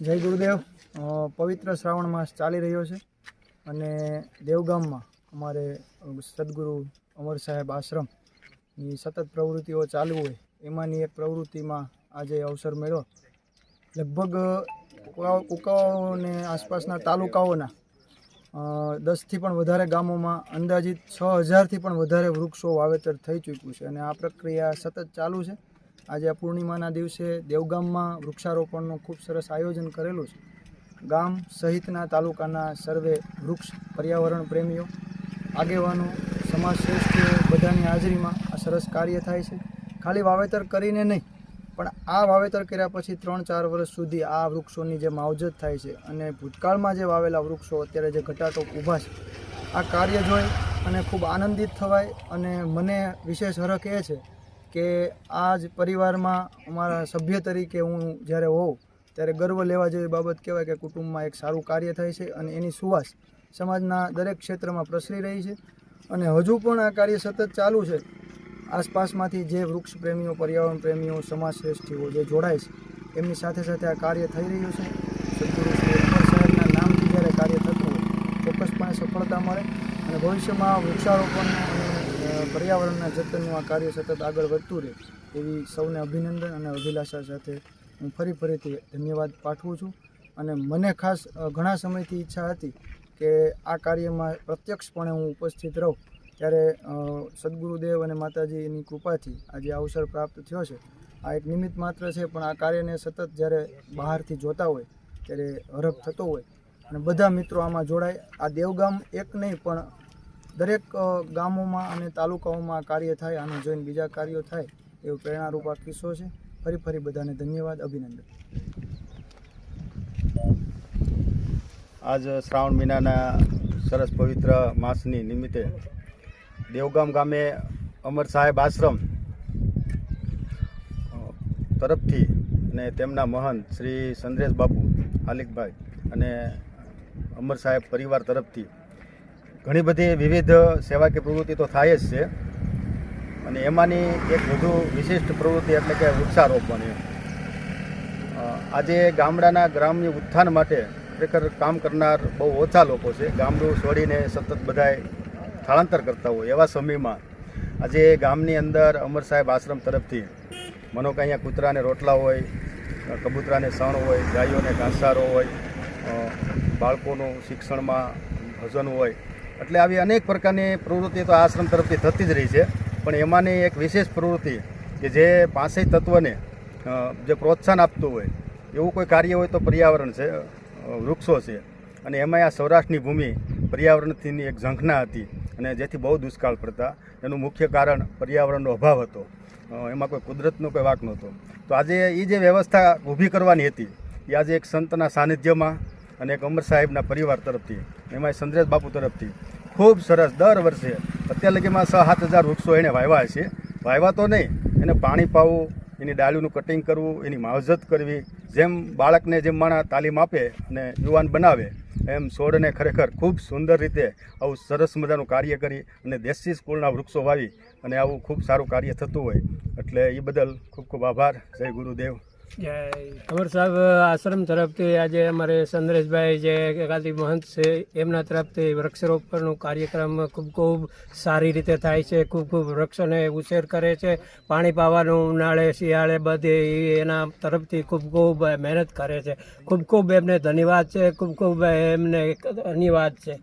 જય ગુરુદેવ. પવિત્ર શ્રાવણ માસ ચાલી રહ્યો છે અને દેવગામમાં અમારે સદગુરુ અમર સાહેબ આશ્રમની સતત પ્રવૃત્તિઓ ચાલુ હોય, એમાંની એક પ્રવૃત્તિમાં આજે અવસર મળ્યો. લગભગ કુકાઓ અને આસપાસના તાલુકાઓના દસથી પણ વધારે ગામોમાં અંદાજિત છ હજારથી પણ વધારે વૃક્ષો વાવેતર થઈ ચૂક્યું છે અને આ પ્રક્રિયા સતત ચાલુ છે. આજે આ પૂર્ણિમાના દિવસે દેવગામમાં વૃક્ષારોપણનું ખૂબ સરસ આયોજન કરેલું છે. ગામ સહિતના તાલુકાના સર્વે વૃક્ષ પર્યાવરણ પ્રેમીઓ, આગેવાનો, સમાજ શ્રેષ્ઠીઓ બધાની હાજરીમાં આ સરસ કાર્ય થાય છે. ખાલી વાવેતર કરીને નહીં, પણ આ વાવેતર કર્યા પછી ત્રણ ચાર વર્ષ સુધી આ વૃક્ષોની જે માવજત થાય છે અને ભૂતકાળમાં જે વાવેલા વૃક્ષો અત્યારે જે ઘટાટોક ઊભા છે, આ કાર્ય જોઈ અને ખૂબ આનંદિત થવાય અને મને વિશેષ હરખ એ છે કે આ જ પરિવારમાં અમારા સભ્ય તરીકે હું જ્યારે હોઉં ત્યારે ગર્વ લેવા જેવી બાબત કહેવાય કે કુટુંબમાં એક સારું કાર્ય થાય છે અને એની સુવાસ સમાજના દરેક ક્ષેત્રમાં પ્રસરી રહી છે અને હજુ પણ આ કાર્ય સતત ચાલુ છે. આસપાસમાંથી જે વૃક્ષ પ્રેમીઓ પર્યાવરણ પ્રેમીઓ સમાજ શ્રેષ્ઠીઓ જે જોડાય છે એમની સાથે સાથે આ કાર્ય થઈ રહ્યું છે. સદગુરુ સાહેબના નામથી જ્યારે કાર્ય થતું હોય ચોક્કસપણે સફળતા મળે અને ભવિષ્યમાં વૃક્ષારોપણ અને અ, પર્યાવરણના જતનનું આ કાર્ય સતત આગળ વધતું રહે, એવી સૌને અભિનંદન અને અભિલાષા સાથે હું ફરી ફરીથી ધન્યવાદ પાઠવું છું. અને મને ખાસ ઘણા સમયથી ઈચ્છા હતી કે આ કાર્યમાં પ્રત્યક્ષપણે હું ઉપસ્થિત રહું, ત્યારે સદગુરુદેવ અને માતાજીની કૃપાથી આજે અવસર પ્રાપ્ત થયો છે. આ એક નિમિત્ત માત્ર છે, પણ આ કાર્યને સતત જ્યારે બહારથી જોતા હોય, ત્યારે હરખ થતો હોય. અને બધા મિત્રો આમાં જોડાય. આ દેવગામ એક નહીં, પણ દરેક ગામોમાં અને તાલુકાઓમાં કાર્ય થાય અને જોઈને બીજા કાર્યો થાય એવો પ્રેરણારૂપ આ કિસ્સો છે. ફરી ફરી બધાને ધન્યવાદ, અભિનંદન. આજ શ્રાવણ મહિનાના સરસ પવિત્ર માસની નિમિત્તે દેવગામ ગામે અમર સાહેબ આશ્રમ તરફથી અને તેમના મહંત શ્રી સંદ્રેશ બાપુ આલિકભાઈ અને અમર સાહેબ પરિવાર તરફથી ઘણી બધી વિવિધ સેવાકીય પ્રવૃત્તિ તો થાય જ છે. અને એમાંની એક વધુ વિશિષ્ટ પ્રવૃત્તિ એટલે કે વૃક્ષારોપણ આજે ગામડાના ગ્રામ્ય ઉત્થાન માટે ખરેખર કામ કરનાર બહુ ઓછા લોકો છે. ગામડું છોડીને સતત બધાય સ્થળાંતર કરતા હોય એવા સમયમાં આજે ગામની અંદર અમર સાહેબ આશ્રમ તરફથી મનો કે અહીંયા કૂતરાને રોટલા હોય કબૂતરાને સણ હોય, ગાયોને ઘાસારો હોય બાળકોનું શિક્ષણમાં ભજન હોય એટલે આવી અનેક પ્રકારની પ્રવૃત્તિ તો આશ્રમ તરફથી થતી જ રહી છે. પણ એમાંની એક વિશેષ પ્રવૃત્તિ કે જે પાંચેય તત્વને જે પ્રોત્સાહન આપતું હોય, એવું કોઈ કાર્ય હોય તો પર્યાવરણ છે વૃક્ષો છે. અને એમાં આ સૌરાષ્ટ્રની ભૂમિ પર્યાવરણથીની એક ઝંખના હતી અને જેથી બહુ દુષ્કાળ પડતા. એનું મુખ્ય કારણ પર્યાવરણનો અભાવ હતો. એમાં કોઈ કુદરતનો કોઈ વાક નહોતો. તો આજે એ જે વ્યવસ્થા ઊભી કરવાની હતી એ આજે એક સંતના સાનિધ્યમાં અને એક અમર સાહેબના પરિવાર તરફથી, એમાં સંદ્રેશ બાપુ તરફથી ખૂબ સરસ દર વર્ષે, અત્યાર લગીમાં છ સાત હજાર વૃક્ષો એણે વાવ્યા છે વાવ્યા તો નહીં, એને પાણી પાવું, એની ડાળીનું કટિંગ કરવું, એની માવજત કરવી, જેમ બાળકને જેમ માણા તાલીમ આપે અને યુવાન બનાવે, એમ છોડને ખરેખર ખૂબ સુંદર રીતે આવું સરસ મજાનું કાર્ય કરી અને દેશી સ્કૂલના વૃક્ષો વાવી અને આવું ખૂબ સારું કાર્ય થતું હોય. એટલે એ બદલ ખૂબ ખૂબ આભાર. જય ગુરુદેવ. અમર સાહેબ, આશ્રમ તરફથી આજે અમારે સંદ્રેશભાઈ જે એકાદી મહંત છે, એમના તરફથી વૃક્ષારોપણનો કાર્યક્રમ ખૂબ ખૂબ સારી રીતે થાય છે, ખૂબ ખૂબ વૃક્ષોને ઉછેર કરે છે. પાણી પાવાનું ઉનાળે, શિયાળે બધે એના તરફથી ખૂબ ખૂબ મહેનત કરે છે. ખૂબ ખૂબ એમને ધન્યવાદ છે, ખૂબ ખૂબ એમને ધન્યવાદ છે.